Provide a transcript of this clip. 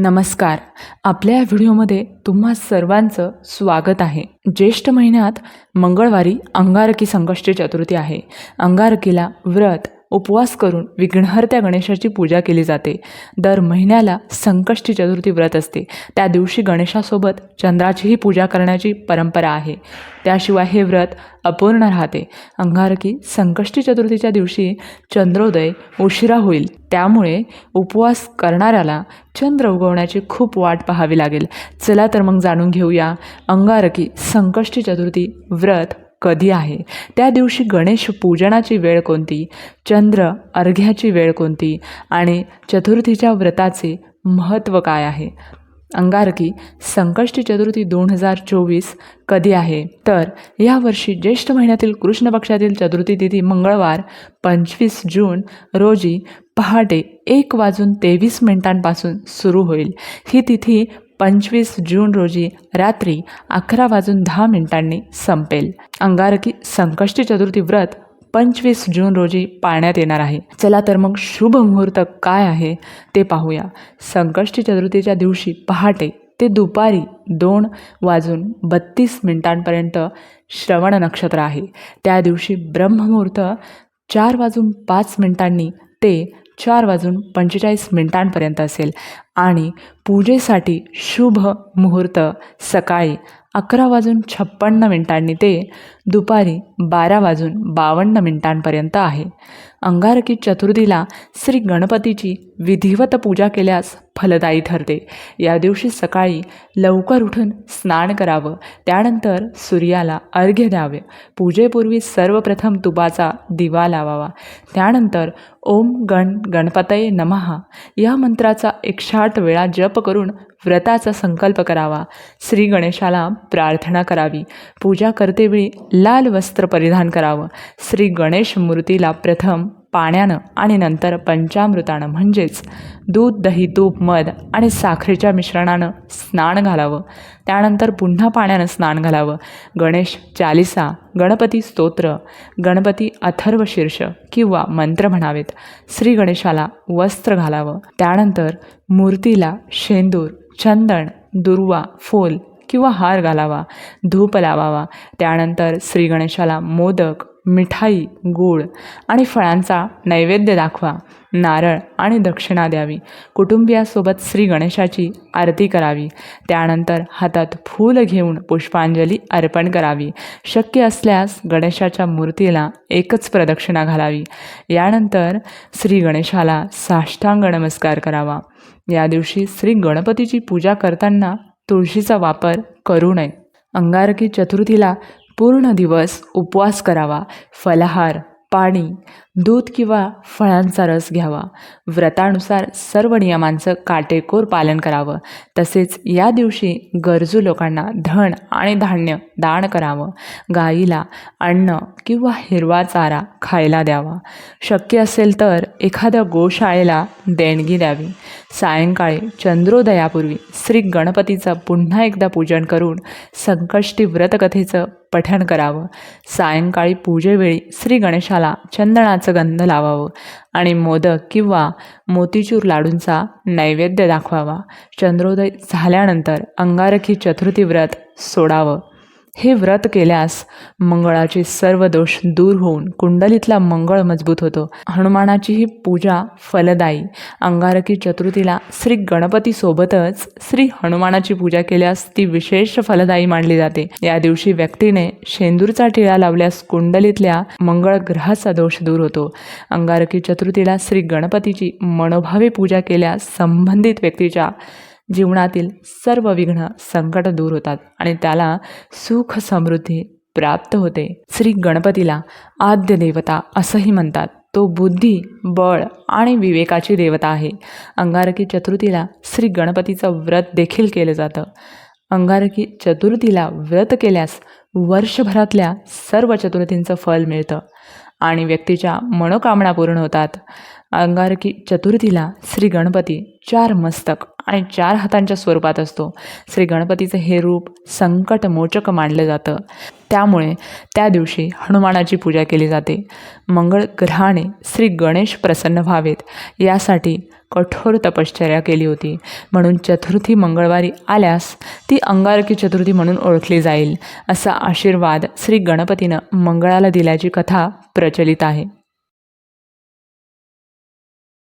नमस्कार. आपल्या या व्हिडिओमध्ये तुम्हा सर्वांचं स्वागत आहे. ज्येष्ठ महिन्यात मंगळवारी अंगारकी संकष्टी चतुर्थी आहे. अंगारकीला व्रत उपवास करून विघ्नहर्त्या गणेशाची पूजा केली जाते. दर महिन्याला संकष्टी चतुर्थी व्रत असते. त्या दिवशी गणेशासोबत चंद्राचीही पूजा करण्याची परंपरा आहे. त्याशिवाय हे व्रत अपूर्ण राहते. अंगारकी संकष्टी चतुर्थीच्या दिवशी चंद्रोदय उशिरा होईल. त्यामुळे उपवास करणाऱ्याला चंद्र उगवण्याची खूप वाट पाहावी लागेल. चला तर मग जाणून घेऊया अंगारकी संकष्टी चतुर्थी व्रत कधी आहे? त्या दिवशी गणेश पूजनाची वेळ कोणती? चंद्र अर्घ्याची वेळ कोणती? आणि चतुर्थीच्या व्रताचे महत्त्व काय आहे? अंगारकी संकष्टी चतुर्थी दोन हजार चोवीस कधी आहे? तर यावर्षी ज्येष्ठ महिन्यातील कृष्ण पक्षातील चतुर्थी तिथी मंगळवार पंचवीस जून रोजी पहाटे एक वाजून तेवीस मिनिटांपासून सुरू होईल. ही तिथी पंचवीस जून रोजी रात्री अकरा वाजून दहा मिनिटांनी संपेल. अंगारकी संकष्टी चतुर्थी व्रत पंचवीस जून रोजी पाळण्यात येणार आहे. चला तर मग शुभ मुहूर्त काय आहे ते पाहूया. संकष्टी चतुर्थीच्या दिवशी पहाटे ते दुपारी दोन वाजून बत्तीस मिनिटांपर्यंत श्रवण नक्षत्र आहे. त्या दिवशी ब्रह्ममुहूर्त चार वाजून पाच मिनिटांनी ते चार वाजून पंचेचाळीस मिनिटांपर्यंत असेल. आणि पूजेसाठी शुभ मुहूर्त सकाळी अकरा वाजून छप्पन्न मिनिटांनी ते दुपारी बारा वाजून बावन्न मिनिटांपर्यंत आहे. अंगारकी चतुर्थीला श्री गणपतीची विधिवत पूजा केल्यास फलदायी ठरते. या दिवशी सकाळी लवकर उठून स्नान करावं. त्यानंतर सूर्याला अर्घ्य द्यावे. पूजेपूर्वी सर्वप्रथम तुपाचा दिवा लावावा. त्यानंतर ओम गण गणपतये नमहा या मंत्राचा एकशे वेळा जप करून व्रताचा संकल्प करावा. श्री गणेशाला प्रार्थना करावी. पूजा करतेवेळी लाल वस्त्र परिधान करावं. श्री गणेश मूर्तीला प्रथम पाण्यानं आणि नंतर पंचामृतानं म्हणजेच दूध दही तूप मध आणि साखरेच्या मिश्रणानं स्नान घालावं. त्यानंतर पुन्हा पाण्यानं स्नान घालावं. गणेश चालिसा गणपती स्तोत्र गणपती अथर्व शीर्ष किंवा मंत्र म्हणावेत. श्री गणेशाला वस्त्र घालावं. त्यानंतर मूर्तीला शेंदूर चंदन दुर्वा फूल किंवा हार घालावा धूप लावावा. त्यानंतर श्री गणेशाला मोदक मिठाई गूळ आणि फळांचा नैवेद्य दाखवा. नारळ आणि दक्षिणा द्यावी. कुटुंबियासोबत श्री गणेशाची आरती करावी. त्यानंतर हातात फूल घेऊन पुष्पांजली अर्पण करावी. शक्य असल्यास गणेशाच्या मूर्तीला एकच प्रदक्षिणा घालावी. यानंतर श्री गणेशाला साष्टांग नमस्कार करावा. या दिवशी श्री गणपतीची पूजा करताना तुळशीचा वापर करू नये. अंगारकी चतुर्थीला पूर्ण दिवस उपवास करावा. फलाहार. पाणी दूध किंवा फळांचा रस घ्यावा. व्रतानुसार सर्व नियमांचं काटेकोर पालन करावं. तसेच या दिवशी गरजू लोकांना धन आणि धान्य दान करावं. गाईला अन्न किंवा हिरवा चारा खायला द्यावा. शक्य असेल तर एखाद्या गोशाळेला देणगी द्यावी. सायंकाळी चंद्रोदयापूर्वी श्री गणपतीचं पुन्हा एकदा पूजन करून संकष्टी व्रतकथेचं पठण करावं. सायंकाळी पूजेवेळी श्री गणेशाला चंदनाचं गंध लावावं आणि मोदक किंवा मोतीचूर लाडूंचा नैवेद्य दाखवावा. चंद्रोदय झाल्यानंतर अंगारखी चतुर्थी व्रत सोडावं. हे व्रत केल्यास मंगळाचे सर्व दोष दूर होऊन कुंडलीतला मंगळ मजबूत होतो. हनुमानाची ही पूजा फलदायी. अंगारकी चतुर्थीला श्री गणपतीसोबतच श्री हनुमानाची पूजा केल्यास ती विशेष फलदायी मानली जाते. या दिवशी व्यक्तीने शेंदूरचा टिळा लावल्यास कुंडलीतल्या मंगळ ग्रहाचा दोष दूर होतो. अंगारकी चतुर्थीला श्री गणपतीची मनोभावी पूजा केल्यास संबंधित व्यक्तीच्या जीवनातील सर्व विघ्न संकट दूर होतात आणि त्याला सुख समृद्धी प्राप्त होते. श्री गणपतीला आद्य देवता असंही म्हणतात. तो बुद्धी बळ आणि विवेकाची देवता आहे. अंगारकी चतुर्थीला श्री गणपतीचं व्रत देखील केलं जातं. अंगारकी चतुर्थीला व्रत केल्यास वर्षभरातल्या सर्व चतुर्थींचं फल मिळतं आणि व्यक्तीच्या मनोकामना पूर्ण होतात. अंगारकी चतुर्थीला श्री गणपती चार मस्तक आणि चार हातांच्या स्वरूपात असतो. श्री गणपतीचं हे रूप संकटमोचक मानलं जातं. त्यामुळे त्या दिवशी हनुमानाची पूजा केली जाते. मंगळ ग्रहाने श्री गणेश प्रसन्न व्हावेत यासाठी कठोर तपश्चर्या केली होती. म्हणून चतुर्थी मंगळवारी आल्यास ती अंगारकी चतुर्थी म्हणून ओळखली जाईल असा आशीर्वाद श्री गणपतीनं मंगळाला दिल्याची कथा प्रचलित आहे.